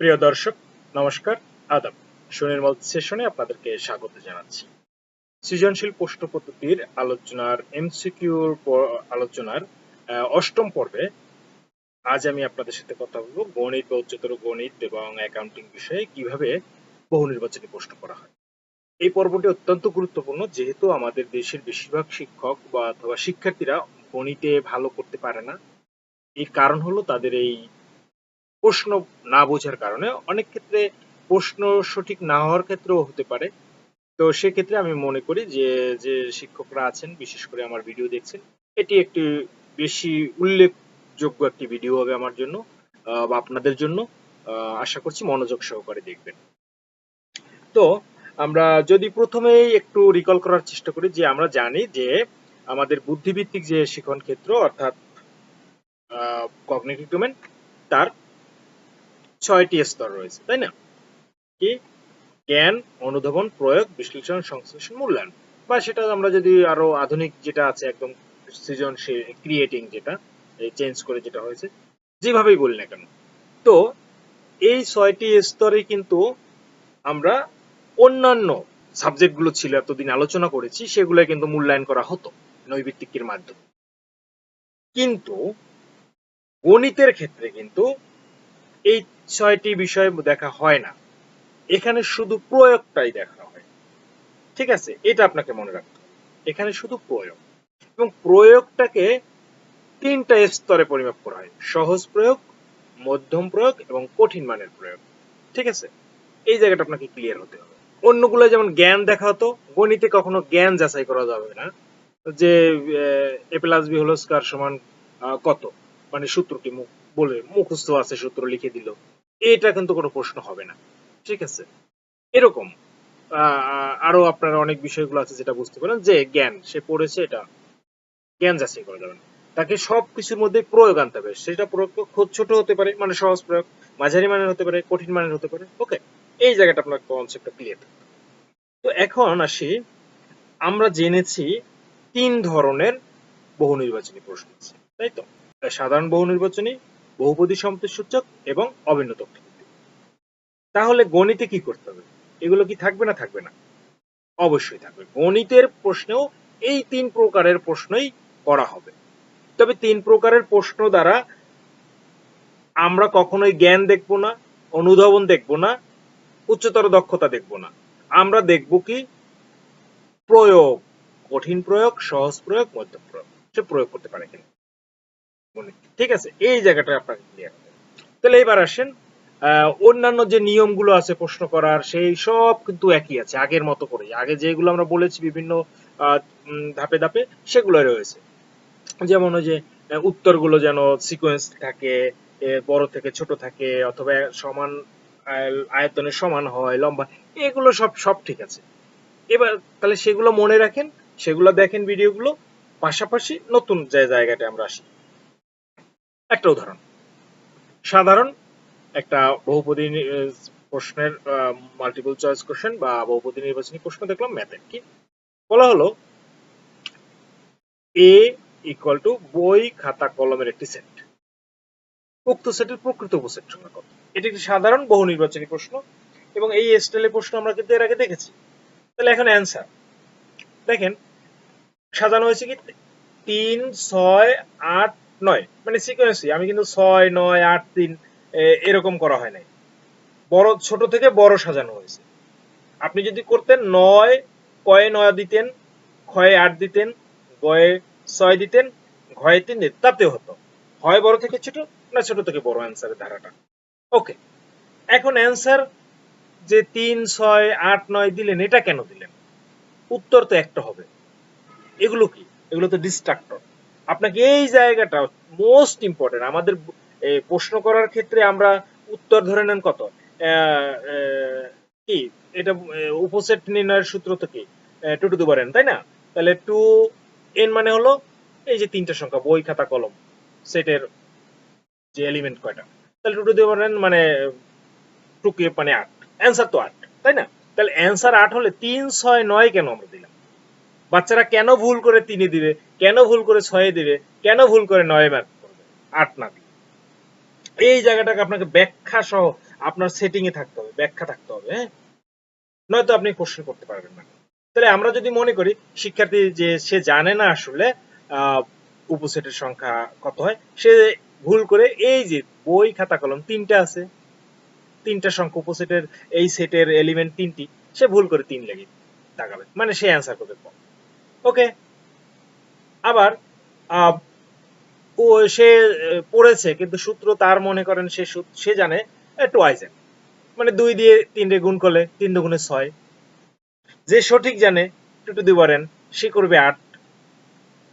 প্রিয় দর্শক, নমস্কার, আদাব। সুনির্মল সেশনে আপনাদেরকে স্বাগত জানাচ্ছি। সৃজনশীল প্রশ্ন পদ্ধতির আলোচনার, এমসিকিউর আলোচনার অষ্টম পর্বে আজ আমি আপনাদের সাথে কথা বলব গণিত বা উচ্চতর গণিত এবং অ্যাকাউন্টিং বিষয়ে কীভাবে বহু নির্বাচনী প্রশ্ন করা হয়। এই পর্বটি অত্যন্ত গুরুত্বপূর্ণ, যেহেতু আমাদের দেশের বেশিরভাগ শিক্ষক বা অথবা শিক্ষার্থীরা গণিতে ভালো করতে পারে না। এর কারণ হলো তাদের এই প্রশ্ন না বোঝার কারণে অনেক ক্ষেত্রে প্রশ্ন সঠিক না হওয়ার ক্ষেত্রেও হতে পারে। তো সেক্ষেত্রে আমি মনে করি যে যে শিক্ষকরা আছেন, বিশেষ করে আমার ভিডিও দেখছেন, এটি একটি বেশি উল্লেখযোগ্য একটি ভিডিও হবে আমার জন্য বা আপনাদের জন্য। আশা করছি মনোযোগ সহকারে দেখবেন। তো আমরা যদি প্রথমেই একটু রিকল করার চেষ্টা করি যে, আমরা জানি যে, আমাদের বুদ্ধিভিত্তিক যে শিখন ক্ষেত্র, অর্থাৎ কগনিটিভ ডোমেন তার ছয়টি স্তর রয়েছে, তাই না? কি? জ্ঞান, অনুধাবন, প্রয়োগ, বিশ্লেষণ, সংশ্লেষণ, মূল্যায়ন। বা সেটা আমরা যদি আরও আধুনিক যেটা আছে, একদম সৃজনশীল ক্রিয়েটিং যেটা চেঞ্জ করে যেটা হয়েছে, যেভাবেই বলি না কেন। তো এই ছয়টি স্তরে কিন্তু আমরা অন্যান্য সাবজেক্টগুলো ছিল, এতদিন আলোচনা করেছি, সেগুলো কিন্তু মূল্যায়ন করা হতো নৈবিত্তিকের মাধ্যমে। কিন্তু গণিতের ক্ষেত্রে কিন্তু এই ছয়টি বিষয় দেখা হয় না। এখানে শুধু প্রয়োগটাই দেখা হয়। ঠিক আছে? এটা আপনাকে মনে রাখতে এখানে শুধু প্রয়োগ। এবং প্রয়োগটাকে তিনটা স্তরে পরিমাপ করা হয়। সহজ প্রয়োগ, মধ্যম প্রয়োগ এবং কঠিন মানের প্রয়োগ। ঠিক আছে? এই জায়গাটা আপনাকে ক্লিয়ার হতে হবে। অন্যগুলো যেমন জ্ঞান দেখা হতো, গণিতে কখনো জ্ঞান যাচাই করা যাবে না। যে, এ প্লাস বি হলো স্কয়ার সমান কত? মানে সূত্রটি মুখ বলে মুখস্থ আছে সূত্র লিখে দিল। এটা কিন্তু কোনো প্রশ্ন হবে না। ঠিক আছে? এরকম। আরও আপনারা অনেক বিষয়গুলো আছে যেটা বুঝতে পারেন যে জ্ঞান, সে পড়েছে এটা। জ্ঞান যাচাই করা যাবে তাকে সব কিছুর মধ্যে প্রয়োগ আনতে হবে। সেটা প্রয়োগ খুব ছোট হতে পারে মানে সহজ প্রয়োগ। মাঝারি মানের হতে পারে, কঠিন মানের হতে পারে। ওকে, এই জায়গাটা আপনার কনসেপ্টটা ক্লিয়ার তো এখন আসি, আমরা জেনেছি তিন ধরনের বহু নির্বাচনী প্রশ্ন আছে। তাই তো? সাধারণ বহু নির্বাচনী বহুপদী সূচক এবং অভিন্ন তথ্য। তাহলে গণিতে কি করতে হবে? এগুলো কি থাকবে না থাকবে না? অবশ্যই থাকবে। গণিতের প্রশ্নেও এই তিন প্রকারের প্রশ্নই করা হবে। তবে তিন প্রকারের প্রশ্ন দ্বারা আমরা কখনোই জ্ঞান দেখব না, অনুধাবন দেখব না, উচ্চতর দক্ষতা দেখব না। আমরা দেখব কি? প্রয়োগ, কঠিন প্রয়োগ, সহজ প্রয়োগ, মধ্যম প্রয়োগ। সে প্রয়োগ করতে পারে কিনা। ঠিক আছে, এই জায়গাটা আপনাকে ক্লিয়ার তাহলে এবার আসেন অন্যান্য যে নিয়মগুলো আছে প্রশ্ন করার, সেই সব কিন্তু একই আছে, আগের মতো করে আগে যেগুলো আমরা বলেছি বিভিন্ন ধাপে ধাপে সেগুলো রয়েছে। যেমন ওই যে উত্তরগুলো যেন সিকোয়েন্স থাকে বড় থেকে ছোট থাকে, অথবা সমান আয়তনে সমান হয়, লম্বা, এগুলো সব সব ঠিক আছে। এবার তাহলে সেগুলো মনে রাখেন, সেগুলো দেখেন ভিডিওগুলো পাশাপাশি নতুন যে জায়গাটা আমরা আসি। একটা উদাহরণ। সাধারণ একটা বহুপদী প্রশ্নের মাল্টিপল চয়েস কোশ্চেন বা বহুপদী নির্বাচনী প্রশ্ন দেখলাম ম্যাথের কি? বলা হলো এ ইকুয়াল টু বই খাতা কলমের একটি সেট উক্ত সেটের প্রকৃত উপসেট সংখ্যা কত? এটি একটি সাধারণ বহু নির্বাচনী প্রশ্ন এবং এই স্টাইলের প্রশ্ন আমরা কিন্তু এর আগে দেখেছি। তাহলে এখন অ্যান্সার দেখেন, সাজানো হয়েছে কি? তিন, ছয়, আট নয় মানে সিকোয়েন্সই আমি কিন্তু ছয়, নয়, আট, তিন এরকম করা হয় নাই। বড়, ছোট থেকে বড় সাজানো হয়েছে। আপনি যদি করতেন, নয়, কয়ে নয় দিতেন, ক্ষয়ে আট দিতেন, গয়ে ছয় দিতেন, ঘয়ে তিন দিতেন তাতেও হতো। হয় বড় থেকে ছোট না ছোট থেকে বড় অ্যান্সারের ধারাটা? ওকে এখন অ্যান্সার যে তিন, ছয়, আট, নয় দিলেন, এটা কেন দিলেন? উত্তর তো একটা হবে। এগুলো কি? এগুলো তো ডিস্ট্রাক্টর আপনাকে এই জায়গাটা মোস্ট ইম্পর্টেন্ট আমাদের প্রশ্ন করার ক্ষেত্রে আমরা উত্তর ধরে নেন কত? কি? এটা উপসেট নির্ণয়ের সূত্র তো কি? টু টু দুবার তাই না? তাহলে টু এন মানে হলো এই যে তিনটা সংখ্যা, বই, খাতা, কলম, সেটের যে এলিমেন্ট কয়টা। তাহলে টু টু দুবার মানে টু কে মানে আট। অ্যান্সার তো আট, তাই না? তাহলে অ্যান্সার আট হলে তিন, ছয়, নয় কেন আমরা দিলাম? বাচ্চারা কেন ভুল করে তিনে দিবে? কেন ভুল করে ছয়ে দিবে? কেন ভুল করে নয় মার্ক করবে? আট না দিবে এই জায়গাটাকে আপনাকে ব্যাখ্যা সহ আপনার সেটিং এ থাকতে হবে, ব্যাখ্যা থাকতে হবে হ্যাঁ? নয়তো আপনি কোশ্চেন করতে পারবেন না। তাহলে আমরা যদি মনে করি, শিক্ষার্থী যে সে জানে না আসলে উপসেটের সংখ্যা কত হয়, সে ভুল করে এই যে বই, খাতা, কলম তিনটা আছে, তিনটা সংখ্যা উপসেটের, এই সেটের এলিমেন্ট তিনটি, সে ভুল করে তিন লেগে দাগাবে। মানে সে অ্যান্সার করবে ওকে। আবার ও সে পড়েছে, কিন্তু সূত্র তার মনে করেন সে সে জানে টোয়াইজ মানে দুই দিয়ে তিনটে গুণ করলে তিন দুগুণে ছয়। যে সঠিক জানে টু টু দি পারেন সে করবে আট।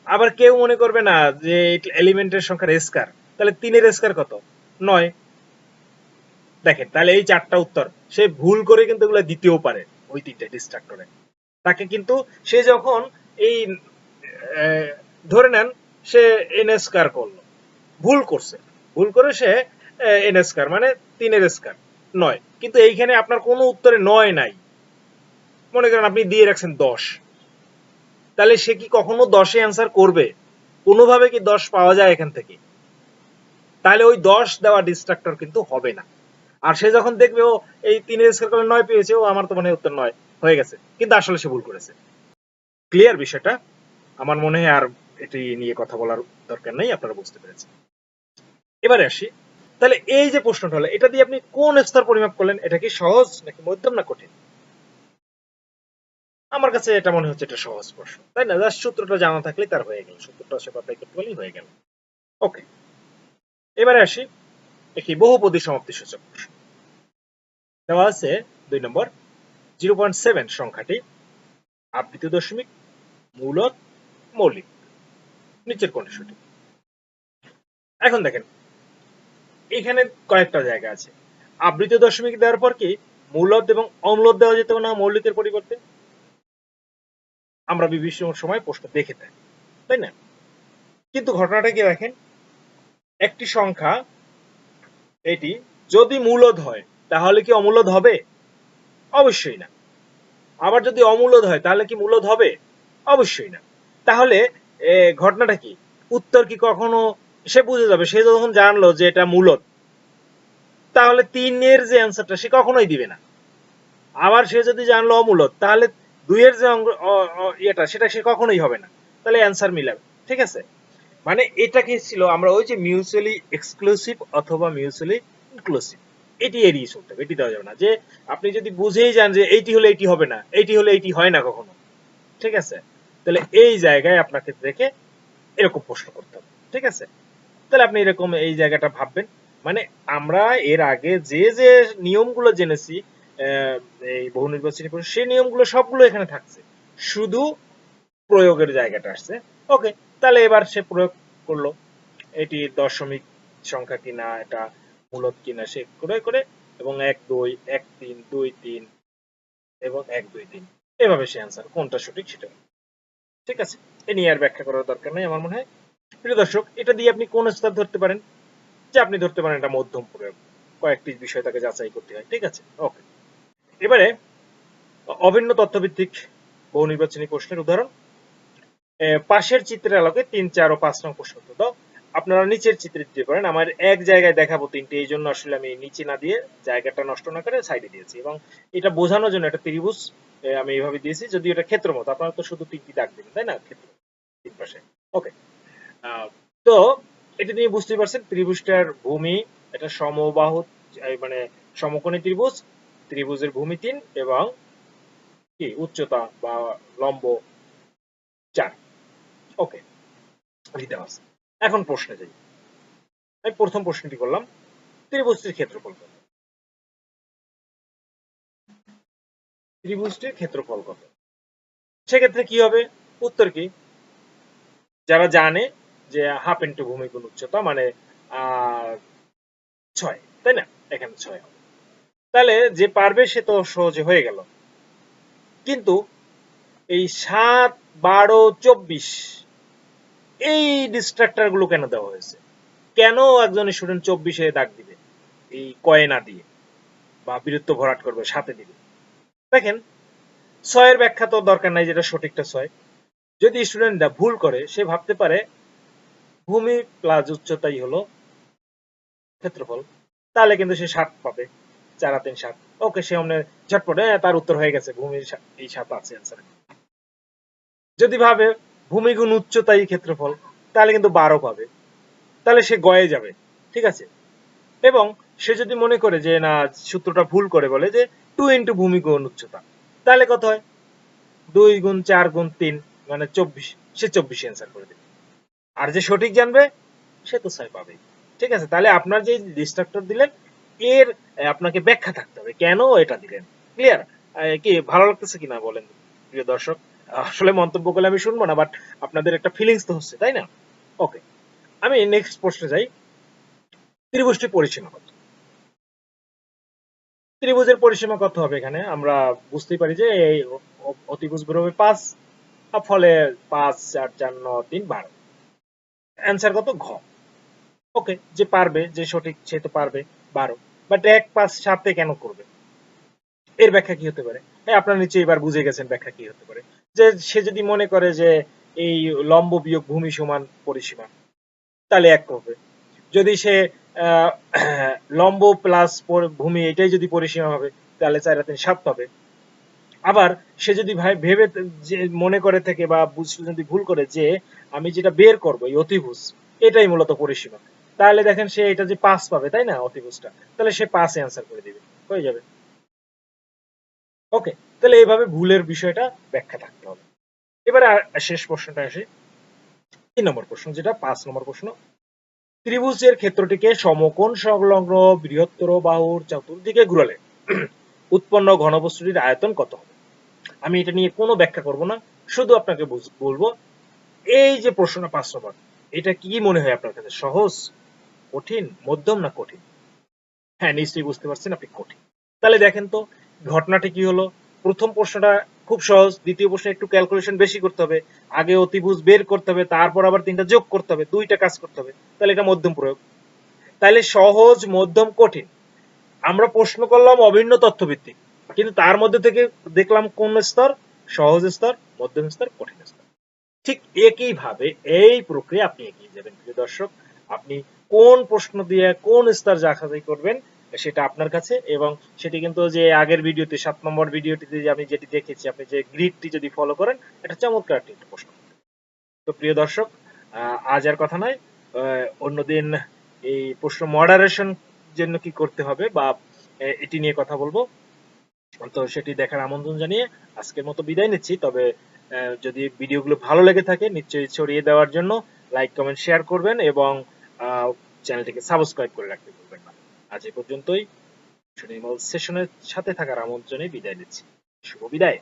আবার কেউ মনে করবে না যে এলিমেন্টের সংখ্যা রেস্কার তাহলে তিনের রেস্কার কত? নয়। দেখেন, তাহলে এই চারটা উত্তর। সে ভুল করে কিন্তু এগুলো দিতেও পারে, ওই তিনটে ডিস্ট্রাক্টরে তাকে কিন্তু সে যখন এই ধরে নেন সে এন স্কার করল। ভুল করছে। ভুল করে সে এন স্কার মানে তিনের স্কার নয়। কিন্তু এইখানে আপনার কোনো উত্তরে নয় নাই। মনে করেন আপনি দিয়ে রাখছেন দশ। তাহলে সে কি কখনো দশে অ্যান্সার করবে? কোনোভাবে কি দশ পাওয়া যায় এখান থেকে? তাহলে ওই দশ দেওয়া ডিস্ট্রাক্টর কিন্তু হবে না। আর সে যখন দেখবে, ও এই তিনের স্কোর করলে নয় পেয়েছে, ও আমার তো মনে উত্তর নয়, হয়ে গেছে। কিন্তু আসলে সে ভুল করেছে। ক্লিয়ার বিষয়টা। আমার মনে হয় আর এটি নিয়ে কথা বলার দরকার নেই, আপনারা বুঝতে পেরেছেন। এবারে আসি। তাহলে এই যে প্রশ্নটা হলো, এটা দিয়ে আপনি কোন স্তর পরিমাপ করলেন? এটা কি সহজ নাকি মধ্যম না কঠিন? আমার কাছে এটা মনে হচ্ছে এটা সহজ প্রশ্ন। তাই না? জাস্ট সূত্রটা জানা থাকলে তার হয়ে গেল। সূত্রটা সে অ্যাপ্লাই করতে পারলেই হয়ে গেল। ওকে। এবারে আসি। একটি বহুপদী সমাপ্তি সূচক প্রশ্ন। দেওয়া আছে দুই নম্বর, জিরো পয়েন্ট সেভেন সংখ্যাটি আবৃত দশমিক মূলত মৌলিক, নিচের কোনটি সঠিক এখন দেখেন, এখানে কয়েকটা জায়গা আছে। আবৃত দশমিক দেওয়ার পর কি মূলত এবং অম্লত দেওয়া যেত না মৌলিকের পরিবর্তে? আমরা বিভিন্ন সময় প্রশ্ন দেখে থাকি, তাই না? কিন্তু ঘটনাটা কি দেখেন, একটি সংখ্যা, এটি যদি মূলদ হয়, তাহলে কি অমূলদ হবে? অবশ্যই না। আবার যদি অমূলদ হয়, তাহলে কি মূলদ হবে? অবশ্যই না। তাহলে ঘটনাটা কি? উত্তর কি কখনো সে বুঝে যাবে? সে যখন জানলো যে এটা মূলদ তাহলে তিনের যে অ্যান্সারটা সে কখনোই দিবে না। আবার সে যদি জানলো অমূলদ তাহলে দুইয়ের যে ইয়েটা, সেটা সে কখনোই হবে না। তাহলে অ্যান্সার মিলাবে, ঠিক আছে? মানে এটা কি ছিল? আমরা ওই যে মিউচুয়ালি এক্সক্লুসিভ অথবা মিউচুয়ালি ইনক্লুসিভ এটি এড়িয়ে চলতে হবে, এটি দেওয়া যাবে না। যে আপনি যদি বুঝেই যান যে এইটি হলে এইটি হবে না, এইটি হলে এইটি হয় না কখনো, ঠিক আছে? তাহলে এই জায়গায় আপনাকে দেখে এরকম প্রশ্ন করতে হবে, ঠিক আছে? তাহলে আপনি এরকম এই জায়গাটা ভাববেন। মানে আমরা এর আগে যে যে নিয়মগুলো জেনেছি এই বহু নির্বাচনী সেই নিয়মগুলো সবগুলো এখানে থাকছে। শুধু প্রয়োগের জায়গাটা আসছে। ওকে, তাহলে এবার সে প্রয়োগ করল। এটি দশমিক সংখ্যা কিনা, এটা মূলত কিনা, সে করে করে এবং এক, দুই, এক, তিন, দুই, তিন এবং এক, দুই, তিন। এভাবে সে অ্যান্সার কোনটা সঠিক সেটা। ঠিক আছে, এ নিয়ে আর ব্যাখ্যা করার দরকার নেই আমার মনে হয়। প্রিয় দর্শক, এটা দিয়ে আপনি কোন স্তর ধরতে পারেন যে আপনি ধরতে পারেন এটা মধ্যম প্রয়োগ কয়েকটি বিষয় তাকে যাচাই করতে হয়, ঠিক আছে? ওকে এবারে, অভিন্ন তথ্যভিত্তিক বহু নির্বাচনী প্রশ্নের উদাহরণ। পাশের চিত্রের আলোকে তিন, চার ও পাঁচ নং প্রশ্ন দাও। আপনারা নিচের চিত্রে দিতে পারেন, আমার এক জায়গায় দেখাবো তিনটে, এই জন্য আসলে আমি নিচে না দিয়ে জায়গাটা নষ্ট না করে সাইডে দিয়েছি এবং এটা বোঝানোর জন্য একটা ত্রিভুজ আমি এইভাবে দিয়েছি যদি এটা ক্ষেত্র মতো আপনারা তো শুধু তিনটি দাগ দিবেন তাই না? ক্ষেত্র, তিন পাশে। ওকে তো এটা নিয়ে বুঝতে পারছেন, ত্রিভুজটার ভূমি, এটা সমবাহু মানে সমকোণী ত্রিভুজ, ত্রিভুজের ভূমি তিন এবং কি? উচ্চতা বা লম্ব চার। ওকে দিতে আছে এখন প্রশ্নে যাই। আমি প্রথম প্রশ্নটি করলাম, ত্রিভুজটির ক্ষেত্রফল কত? ত্রিভুজটির ক্ষেত্রফল কত? সেক্ষেত্রে কি হবে? উত্তর কি? যারা জানে যে হাফ ইন্টু ভূমি গুণ উচ্চতা মানে ছয়, তাই না? এখানে ছয় হবে। তাহলে যে পারবে সে তো সহজে হয়ে গেল। কিন্তু এই সাত, বারো, চব্বিশ, এই ডিস্ট্রাক্টরগুলো কেন দেওয়া হয়েছে? কেন একজন স্টুডেন্ট চব্বিশে দাগ দিবে? এই কয়ে না দিয়ে, বা বীরত্ব ভরাট করবে, সাথে দিবে। দেখেন, ছয়ের ব্যাখ্যা তো দরকার নাই যেটা সঠিকটা ছয়। যদি স্টুডেন্টরা ভুল করে, সে ভাবতে পারে, ভূমি প্লাস উচ্চতাই হলো ক্ষেত্রফল। তাহলে কিন্তু সে সাত পাবে, চার তিন সাত। ওকে, সে অমনে ঝটপট তার উত্তর হয়ে গেছে ভূমির এই সাত আছে অ্যান্সার যদি ভাবে, ভূমি গুণ উচ্চতাই ক্ষেত্রফল, তাহলে কিন্তু বারো পাবে। তাহলে সে গয়ে যাবে, ঠিক আছে? এবং সে যদি মনে করে যে, না, সূত্রটা ভুল করে বলে যে টু ইন্টু ভূমি গুণ উচ্চতা। তাহলে কত হয়? দুই গুণ চার গুণ তিন মানে চব্বিশ, সে চব্বিশ অ্যান্সার করে দেবে। আর যে সঠিক জানবে, সে তো ছয় পাবে ঠিক আছে? তাহলে আপনার যে ডিস্ট্রাক্টর দিলেন, এর আপনাকে ব্যাখ্যা থাকতে হবে। কেন এটা দিলেন? ক্লিয়ার কি, ভালো লাগতেছে কিনা বলেন, প্রিয় দর্শক? আসলে মন্তব্য করলে আমি শুনব না বাট আপনাদের একটা ফিলিংস তো হচ্ছে, তাই না? ওকে আমি নেক্সট প্রশ্নে যাই। ত্রিভুজটি পরিসীমা কত ত্রিভুজের পরিসীমা কত হবে এখানে? আমরা বুঝতেই পারি যে এই অতিভুজ বেরোবে পাঁচ ফলে পাঁচ, চার চার, ন, তিন, বারো। অ্যান্সার কত? ঘ। ওকে, যে পারবে, যে সঠিক, সে তো পারবে, বারো। বাট এক, পাঁচ, সাতে কেন করবে? এর ব্যাখ্যা কি হতে পারে? হ্যাঁ আপনারা নিচে এবার বুঝে গেছেন ব্যাখ্যা কি হতে পারে। যে সে যদি মনে করে যে এই লম্ব বিয়োগ ভূমি সমান পরিসীমা, তাহলে এক করবে। যদি সে লম্ব প্লাস ভূমি, এটাই যদি পরিসীমা হবে, তাহলে চার তিন সাত পাবে। আবার সে যদি ভাই ভেবে যে, মনে করে থেকে বা বুঝ- যদি ভুল করে যে, আমি যেটা বের করব, এই অতিভুজ, এটাই মূলত পরিসীমা। তাহলে দেখেন সে এটা যে পাস পাবে, তাই না, অতিভুজটা? তাহলে সে পাসে অ্যান্সার করে দিবে। হয়ে যাবে। ওকে তাহলে এইভাবে ভুলের বিষয়টা ব্যাখ্যা থাকতে হবে। এবারে শেষ প্রশ্নটা আসে। তিন নম্বর প্রশ্ন, যেটা পাঁচ নম্বর প্রশ্ন ত্রিভুজের ক্ষেত্রটিকে সমকোণ, সংলগ্ন, বৃহত্তর, বাহুর চতুর্দিকে ঘুরালে উৎপন্ন ঘনবস্তুটির আয়তন কত হবে? আমি এটা নিয়ে কোনো ব্যাখ্যা করব না, শুধু আপনাকে বলব, এই যে প্রশ্নটা পাঁচ নম্বর, এটা কি মনে হয় আপনার কাছে, সহজ, কঠিন, মধ্যম না কঠিন? হ্যাঁ নিশ্চয়ই বুঝতে পারছেন আপনি কঠিন। তাহলে দেখেন তো, ঘটনাটি কি হলো? প্রথম প্রশ্নটা খুব সহজ। দ্বিতীয় প্রশ্নে একটু ক্যালকুলেশন বেশি করতে হবে। আগে অতিভুজ বের করতে হবে, তারপর আবার তিনটা যোগ করতে হবে, দুইটা কাজ করতে হবে। তাহলে এটা মধ্যম প্রয়োগ। তাহলে সহজ, মধ্যম, কঠিন। আমরা প্রশ্ন করলাম অভিন্ন তথ্য ভিত্তিক কিন্তু তার মধ্যে থেকে দেখলাম কোন স্তর? সহজ স্তর, মধ্যম স্তর, কঠিন স্তর। ঠিক একই ভাবে এই প্রক্রিয়া আপনি এগিয়ে যাবেন, প্রিয় দর্শক। আপনি কোন প্রশ্ন দিয়ে কোন স্তর যাচাই করবেন সেটা আপনার কাছে এবং সেটি কিন্তু যে আগের ভিডিওতে, সাত নম্বর ভিডিওটিতে যে আমি যেটি দেখেছি, আপনি যে গ্রিডটি যদি ফলো করেন, এটা চমৎকার একটি প্রশ্ন। তো প্রিয় দর্শক আজ আর কথা নয় অন্যদিন এই প্রশ্ন মডারেশন জন্য কি করতে হবে বা এটি নিয়ে কথা বলব। তো সেটি দেখার আমন্ত্রণ জানিয়ে আজকের মতো বিদায় নিচ্ছি। তবে যদি ভিডিওগুলো ভালো লেগে থাকে, নিশ্চয়ই ছড়িয়ে দেওয়ার জন্য লাইক কমেন্ট শেয়ার করবেন এবং চ্যানেলটিকে সাবস্ক্রাইব করে রাখতে ভুলবেন না। আজ এ পর্যন্তই। সেশনের সাথে থাকার আমন্ত্রণে বিদায় নিচ্ছি। শুভ বিদায়।